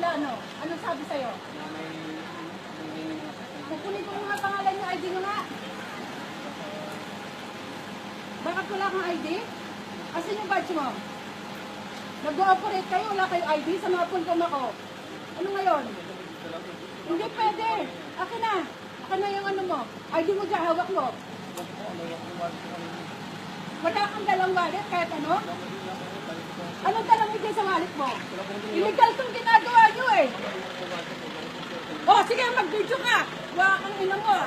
Wala ano? Anong sabi sa'yo? Kukunin ko nga pangalan niyo, ID mo nga. Bakit wala kang ID? Asan yung badge mo? Nag-ooperate kayo, wala kayo ID sa mga pulkom ako. Ano ngayon? Hindi pwede. Akin na. Akin na yung ano mo. ID mo dyan, hawak mo. Wala kang dalang wallet kahit ano? Anong dalang mo dyan sa wallet mo? Illegal itong ginagawa nyo eh. O, sige, mag-video ka. Wala kang ina mo.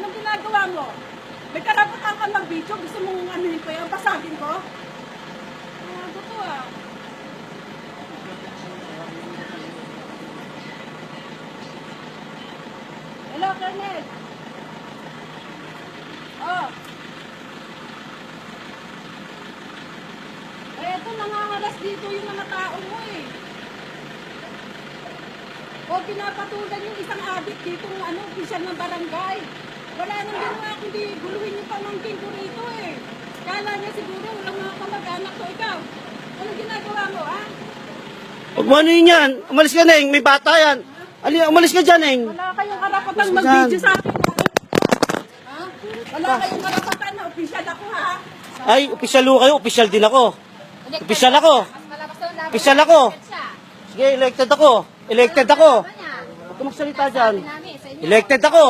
Anong ginagawa mo? May karapatan ka mag-video. Gusto mong anuhin ko yan? Basagin ko? Ah, ah. Hello, Colonel. Oh. Ito nangangalas dito yung mga tao mo eh. O pinapatulan yung isang adik dito ng ano, opisyal ng barangay. Wala nang ginawa kundi guluhin yung pamangkin ko rito eh. Kala niya siguro walang mga kamag-anak ko ikaw. Anong ginagawa mo, ha? Huwag mo ano yun yan. Umalis ka, Neng. May bata yan. Ali, umalis ka dyan, Neng. Wala kayong karapatang mag-video sa akin. Ha? Wala kayong karapatan na opisyal ako, ha? Ay, opisyal ho kayo. Opisyal din ako. Opisyal ako. Opisyal ako. Sige, elected ako. Elected ako. Huwag ka magsalita dyan. Elected ako.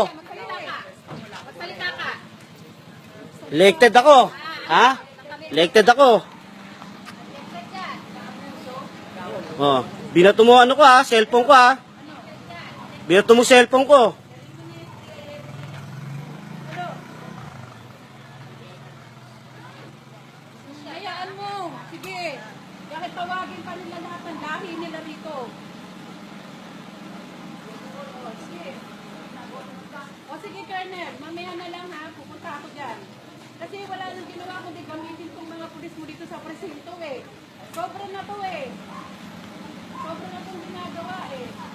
Elected ako. Ha? Elected ako. Oh, binato mo ano ko ha, cellphone ko ha. Binato mo cellphone ko. Hayaan mo. Sige. Bakit tawagin pa nila lahat ng lahi nila rito? O, sige. O sige, Colonel. Mamaya na lang ha. Pupunta ako dyan. Kasi wala nang ginawa kundi gamitin tong mga pulis mo dito sa presinto eh. Sobra na to eh. Sobra na tong ginagawa eh.